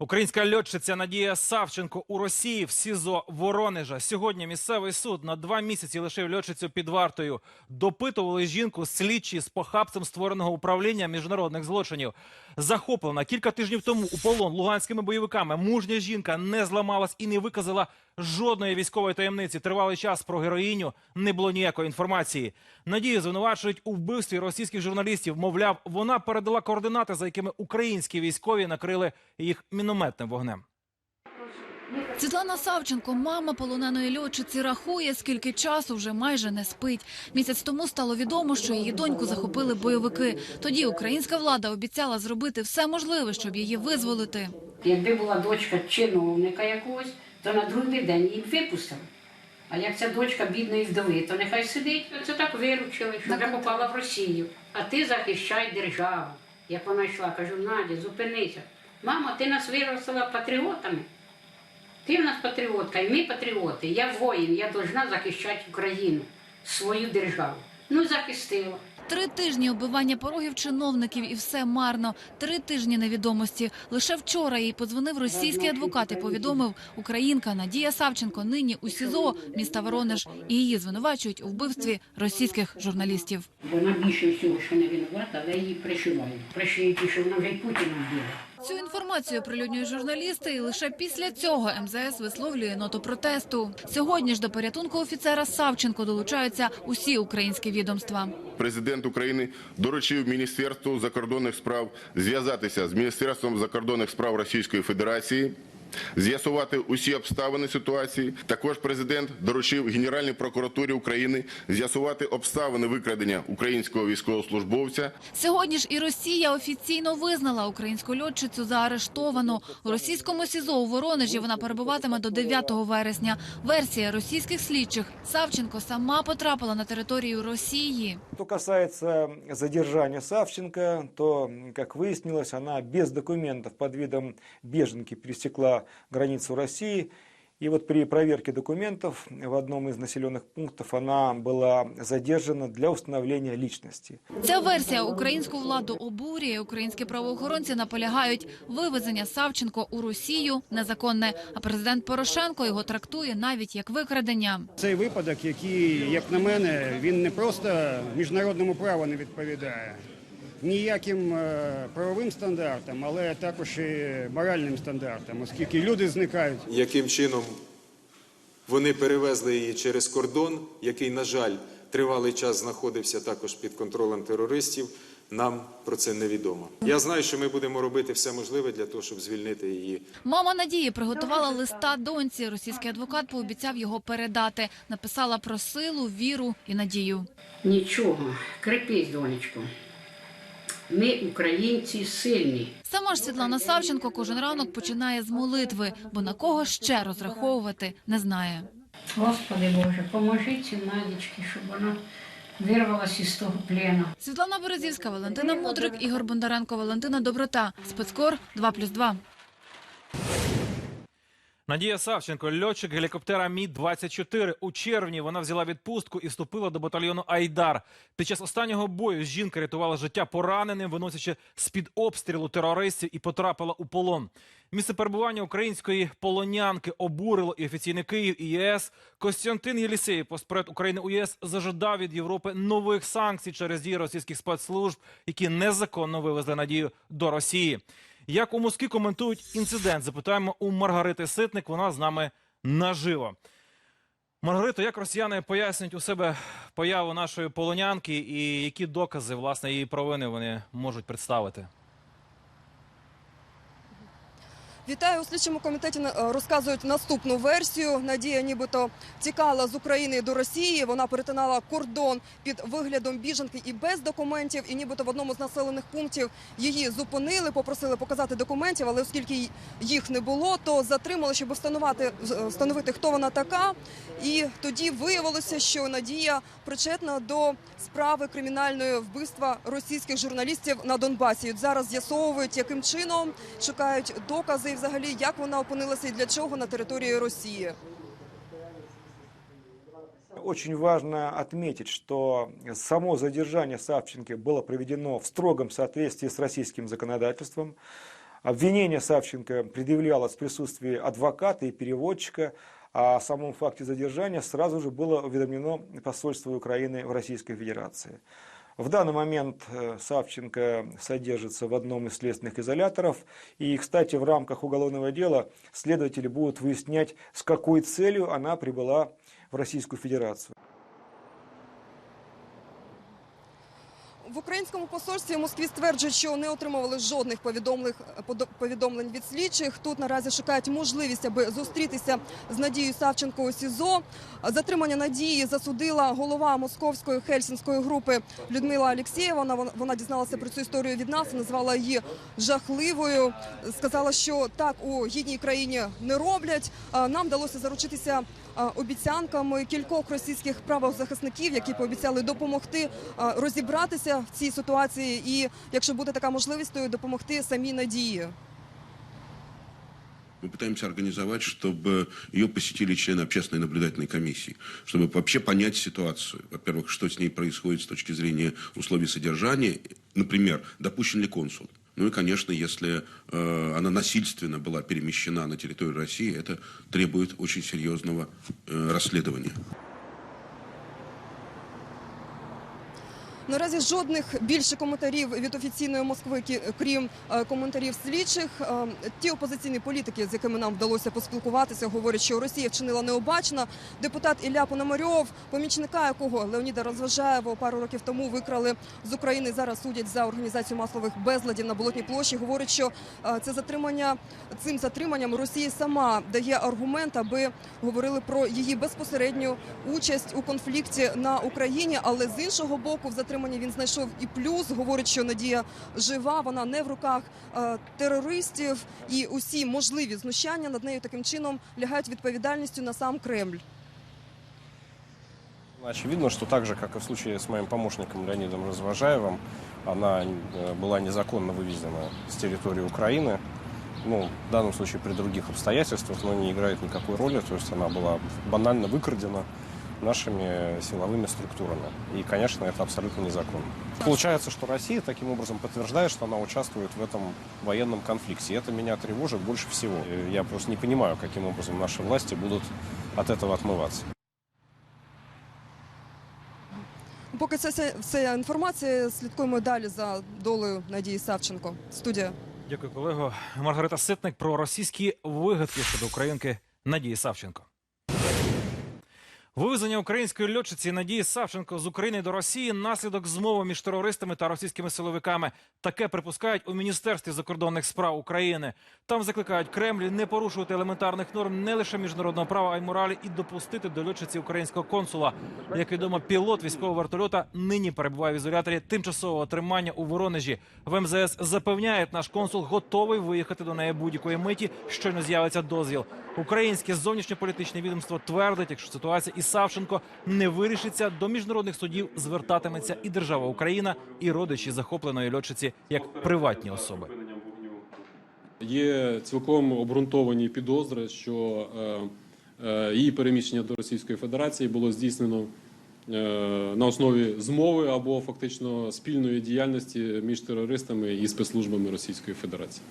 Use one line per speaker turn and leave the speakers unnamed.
Українська льотчиця Надія Савченко у Росії в СІЗО Воронежа. Сьогодні місцевий суд на два місяці лишив льотчицю під вартою. Допитували жінку слідчі з похабцем створеного управління міжнародних злочинів. Захоплена кілька тижнів тому у полон луганськими бойовиками. Мужня жінка не зламалась і не виказала жодної військової таємниці. Тривалий час про героїню не було ніякої інформації. Надію звинувачують у вбивстві російських журналістів. Мовляв, вона передала координати, за якими українські військові накрили їх мінометним вогнем.
Світлана Савченко, мама полоненої льотчиці, рахує, скільки часу вже майже не спить. Місяць тому стало відомо, що її доньку захопили бойовики. Тоді українська влада обіцяла зробити все можливе, щоб її визволити.
Якби була дочка чиновника якогось, то на другий день б випустили. А як ця дочка бідної вдови, то нехай сидить. Це так виручили, що вже попала в Росію. А ти захищай державу. Як вона йшла, кажу, Надя, зупинися. Мамо, ти нас виростила патріотами. Ти в нас патріотка, і ми патріоти. Я воїн, я повинна захищати Україну, свою державу. Ну, захистила.
Три тижні оббивання порогів чиновників і все марно. Три тижні невідомості. Лише вчора їй подзвонив російський адвокат і повідомив, українка Надія Савченко нині у СІЗО міста Воронеж і її звинувачують у вбивстві російських журналістів.
Вона більше всього, що не винувата, але її пришивають. Пришиють, що вона вже й Путіна вбила.
Цю інформацію прилюднюють журналісти, і лише після цього МЗС висловлює ноту протесту. Сьогодні ж до порятунку офіцера Савченко долучаються усі українські відомства.
Президент України доручив Міністерству закордонних справ зв'язатися з Міністерством закордонних справ Російської Федерації, з'ясувати усі обставини ситуації. Також президент доручив Генеральній прокуратурі України з'ясувати обставини викрадення українського військовослужбовця.
Сьогодні ж і Росія офіційно визнала українську льотчицю заарештовану. У російському СІЗО у Воронежі вона перебуватиме до 9 вересня. Версія російських слідчих Савченко сама потрапила на територію Росії.
Что касается задержания Савченко, то, как выяснилось, она без документов под видом беженки пересекла границу России. И вот при проверке документов в одном из населенных пунктов она была задержана для установления личности.
Ця версія українську владу обурює. Українські правоохоронці наполягають, вивезення Савченко у Росію незаконне. А президент Порошенко його трактує навіть як викрадення.
Цей випадок, який, як на мене, він не просто міжнародному праву не відповідає, ніяким е, правовим стандартам, але також і моральним стандартам, оскільки люди зникають.
яким чином вони перевезли її через кордон, який, на жаль, тривалий час знаходився також під контролем терористів. Нам про це невідомо. Я знаю, що ми будемо робити все можливе для того, щоб звільнити її
Мама Надії приготувала листа доньці. Російський адвокат пообіцяв його передати. Написала про силу, віру і надію.
Нічого, крепись, донечко. Ми, українці, сильні.
Сама ж Світлана Савченко кожен ранок починає з молитви, бо на кого ще розраховувати не знає.
Господи Боже, поможи цій Надічці, щоб вона вирвалася із того плена.
Світлана Березівська, Валентина Мудрик, Ігор Бондаренко, Валентина Доброта. Спецкор 2+,2.
Надія Савченко, льотчик гелікоптера Мі 24 У червні вона взяла відпустку і вступила до батальйону Айдар. Під час останнього бою жінка рятувала життя пораненим, виносячи з під обстрілу терористів і потрапила у полон. Місце перебування української полонянки обурило і офіційний Київ і ЄС. Костянтин Єлісєєв, постпред України у ЄС, зажадав від Європи нових санкцій через дії російських спецслужб, які незаконно вивезли надію до Росії. Як у Москві коментують інцидент? Запитаємо у Маргарити Ситник. Вона з нами наживо. Маргарито, як росіяни пояснюють у себе появу нашої полонянки і які докази власне її провини вони можуть представити?
Вітаю у слідчому комітеті. е, Розказують наступну версію. Надія, нібито тікала з України до Росії. Вона перетинала кордон під виглядом біженки і без документів. І нібито в одному з населених пунктів її зупинили, попросили показати документів, але оскільки їх не було, то затримали, щоб встановити, встановити, хто вона така. І тоді виявилося, що Надія причетна до справи кримінальної вбивства російських журналістів на Донбасі. От зараз з'ясовують, яким чином шукають докази, взагалі як вона опинилася і для чого на території Росії.
Очень важно отметить, что само задержание Савченко было проведено в строгом соответствии с российским законодательством. Обвинение Савченко предъявлялось в присутствии адвоката и переводчика, а о самом факте задержания сразу же было уведомлено посольство Украины в Российской Федерации. В данный момент э, Савченко содержится в одном из следственных изоляторов. И, кстати, в рамках уголовного дела следователи будут выяснять, с какой целью она прибыла в Российскую Федерацию.
Українському посольстві в Москві стверджують, що не отримували жодних повідомлень, подо- повідомлень від слідчих. Тут наразі шукають можливість, аби зустрітися з Надією Савченко у СІЗО. Затримання Надії засудила голова московської хельсінської групи Людмила Алєксєєва. Вона, дізналася про цю історію від нас, назвала її жахливою. Сказала, що так у гідній країні не роблять. Нам вдалося заручитися обіцянками кількох російських правозахисників, які пообіцяли допомогти розібратися в цій ситуації, і якщо буде така можливість, то й допомогти самій Надії.
Мы пытаемся организовать, чтобы ее посетили члены общественной наблюдательной комиссии, чтобы вообще понять ситуацию. Во-первых, что с ней происходит с точки зрения условий содержания. Например, допущен ли консул. Ну и, конечно, если э, она насильственно была перемещена на территорию России, это требует очень серьезного э, расследования.
Наразі жодних більше коментарів від офіційної Москви, крім е, коментарів слідчих. Е, Ті опозиційні політики, з якими нам вдалося поспілкуватися, говорять, що Росія вчинила необачно. Депутат Ілля Пономарьов, помічника якого Леоніда Розважаєва пару років тому викрали з України. Зараз судять за організацію масових безладів на болотній площі. Говорить, що е, це затримання цим затриманням Росія сама дає аргумент, аби говорили про її безпосередню участь у конфлікті на Україні. Але з іншого боку, в затриманні він знайшов і плюс. Говорить, що Надія жива, вона не в руках е, терористів, і усі можливі знущання над нею таким чином лягають відповідальністю на сам Кремль.
Очевидно, что так же, как и в случае с моим помощником Леонидом Развожаевым, она э, была незаконно вывезена с территории Украины. Ну, в данном случае при других обстоятельствах, но не играет никакой роли. То есть она была банально выкрадена нашими силовыми структурами. И, конечно, это абсолютно незаконно. Получается, что Россия таким образом подтверждает, что она участвует в этом военном конфликте. И это меня тревожит больше всего. И Я просто не понимаю, каким образом наши власти будут от этого отмываться.
Поки це вся- вся інформація, слідкуємо далі за долею Надії Савченко. Студія.
Дякую, колего. Маргарита Ситник про російські вигадки щодо українки Надії Савченко. Вивезення української льотчиці Надії Савченко з України до Росії наслідок змови між терористами та російськими силовиками. Таке припускають у міністерстві закордонних справ України. Там закликають Кремль не порушувати елементарних норм не лише міжнародного права, а й моралі, і допустити до льотчиці українського консула. Як відомо, пілот військового вертольота нині перебуває в ізоляторі тимчасового тримання у Воронежі. В МЗС запевняють, наш консул готовий виїхати до неї будь-якої миті, щойно з'явиться дозвіл. Українське зовнішньополітичне відомство твердить, якщо ситуація із Савченко не вирішиться, до міжнародних судів звертатиметься і держава Україна, і родичі захопленої льотчиці як приватні особи.
Є цілком обґрунтовані підозри, що е, е, її переміщення до Російської Федерації було здійснено е, на основі змови або фактично спільної діяльності між терористами і спецслужбами Російської Федерації.